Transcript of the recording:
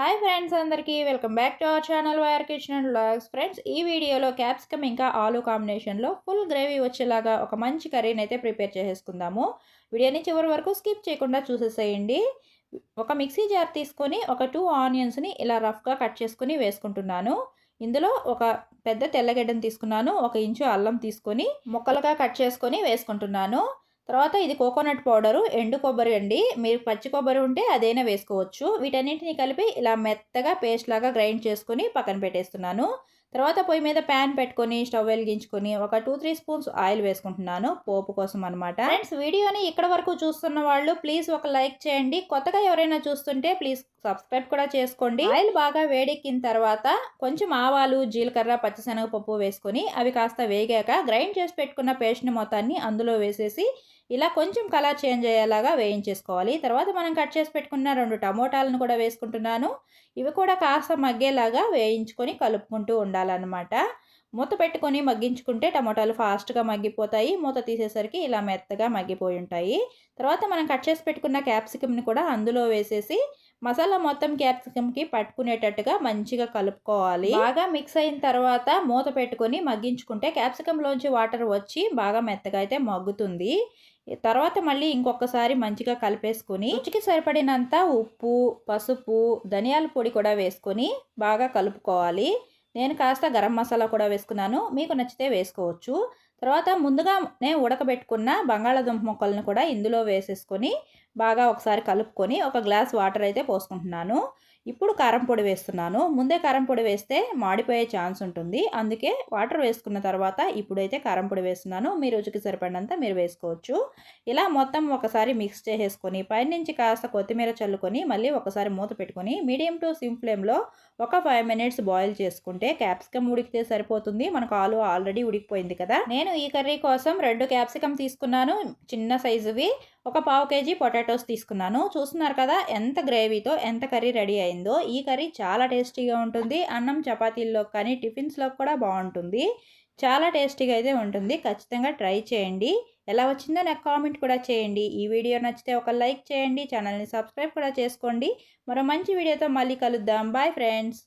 Hi friends అందరికీ welcome back to our channel YR kitchen and blogs friends ఈ వీడియోలో capsicum ఇంకా ఆలు కాంబినేషన్లో ఫుల్ గ్రేవీ వచ్చేలాగా ఒక మంచి కర్రీని అయితే ప్రిపేర్ చేసేసుకుందాము. వీడియోని చివరి వరకు స్కిప్ చేయకుండా చూసేసేయండి. ఒక మిక్సీ జార్ తీసుకొని ఒక టూ ఆనియన్స్ని ఇలా రఫ్గా కట్ చేసుకుని వేసుకుంటున్నాను. ఇందులో ఒక పెద్ద తెల్లగడ్డను తీసుకున్నాను ఒక ఇంచు అల్లం తీసుకొని ముక్కలుగా కట్ చేసుకొని వేసుకుంటున్నాను. తర్వాత ఇది కోకోనట్ పౌడరు ఎండు కొబ్బరి అండి. మీరు పచ్చి కొబ్బరి ఉంటే అదైనా వేసుకోవచ్చు. వీటన్నింటిని కలిపి ఇలా మెత్తగా పేస్ట్ లాగా గ్రైండ్ చేసుకుని పక్కన పెట్టేస్తున్నాను. తర్వాత పొయ్యి మీద ప్యాన్ పెట్టుకొని స్టవ్ వెలిగించుకొని ఒక టూ త్రీ స్పూన్స్ ఆయిల్ వేసుకుంటున్నాను. పోపు కోసం అనమాట ఫ్రెండ్స్ వీడియోని ఇక్కడ వరకు చూస్తున్న వాళ్ళు ప్లీజ్ ఒక లైక్ చేయండి. కొత్తగా ఎవరైనా చూస్తుంటే ప్లీజ్ సబ్స్క్రైబ్ కూడా చేసుకోండి. ఆయిల్ బాగా వేడెక్కిన తర్వాత కొంచెం ఆవాలు జీలకర్ర పచ్చిశనగపప్పు వేసుకొని అవి కాస్త వేగాక గ్రైండ్ చేసి పెట్టుకున్న పేస్ట్ని మొత్తాన్ని అందులో వేసేసి ఇలా కొంచెం కలర్ చేంజ్ అయ్యేలాగా వేయించేసుకోవాలి. తర్వాత మనం కట్ చేసి పెట్టుకున్న రెండు టమోటాలను కూడా వేసుకుంటున్నాను. ఇవి కూడా కాస్త మగ్గేలాగా వేయించుకొని కలుపుకుంటూ ఉండాలన్నమాట. మూత పెట్టుకొని మగ్గించుకుంటే టమోటాలు ఫాస్ట్గా మగ్గిపోతాయి. మూత తీసేసరికి ఇలా మెత్తగా మగ్గిపోయి ఉంటాయి. తర్వాత మనం కట్ చేసి పెట్టుకున్న క్యాప్సికమ్ని కూడా అందులో వేసేసి మసాలా మొత్తం క్యాప్సికమ్కి పట్టుకునేటట్టుగా మంచిగా కలుపుకోవాలి. బాగా మిక్స్ అయిన తర్వాత మూత పెట్టుకొని మగ్గించుకుంటే క్యాప్సికంలోంచి వాటర్ వచ్చి బాగా మెత్తగా అయితే మగ్గుతుంది. తర్వాత మళ్ళీ ఇంకొకసారి మంచిగా కలిపేసుకొని రుచికి సరిపడినంత ఉప్పు పసుపు ధనియాల పొడి కూడా వేసుకొని బాగా కలుపుకోవాలి. నేను కాస్త గరం మసాలా కూడా వేసుకున్నాను. మీకు నచ్చితే వేసుకోవచ్చు. తర్వాత ముందుగా నేను ఉడకబెట్టుకున్న బంగాళాదుంప ముక్కలను కూడా ఇందులో వేసేసుకొని బాగా ఒకసారి కలుపుకొని ఒక గ్లాస్ వాటర్ అయితే పోసుకుంటున్నాను. ఇప్పుడు కారం పొడి వేస్తున్నాను. ముందే కారం పొడి వేస్తే మాడిపోయే ఛాన్స్ ఉంటుంది. అందుకే వాటర్ వేసుకున్న తర్వాత ఇప్పుడైతే కారం పొడి వేస్తున్నాను. మీ రుచికి సరిపడినంత మీరు వేసుకోవచ్చు. ఇలా మొత్తం ఒకసారి మిక్స్ చేసేసుకొని పైనుంచి కాస్త కొత్తిమీర చల్లుకొని మళ్ళీ ఒకసారి మూత పెట్టుకొని మీడియం టు సిమ్ ఫ్లేమ్లో ఒక ఫైవ్ మినిట్స్ బాయిల్ చేసుకుంటే క్యాప్సికమ్ ఉడికితే సరిపోతుంది. మనకు ఆలు ఆల్రెడీ ఉడికిపోయింది కదా. నేను నేను ఈ కర్రీ కోసం రెండు క్యాప్సికమ్ తీసుకున్నాను చిన్న సైజువి. ఒక పావు కేజీ పొటాటోస్ తీసుకున్నాను. చూస్తున్నారు కదా ఎంత గ్రేవీతో ఎంత కర్రీ రెడీ అయిందో. ఈ కర్రీ చాలా టేస్టీగా ఉంటుంది. అన్నం చపాతీల్లో కానీ టిఫిన్స్లో కూడా బాగుంటుంది. చాలా టేస్టీగా అయితే ఉంటుంది. ఖచ్చితంగా ట్రై చేయండి. ఎలా వచ్చిందో నాకు కామెంట్ కూడా చేయండి. ఈ వీడియో నచ్చితే ఒక లైక్ చేయండి. ఛానల్ని సబ్స్క్రైబ్ కూడా చేసుకోండి. మరో మంచి వీడియోతో మళ్ళీ కలుద్దాం. Bye friends.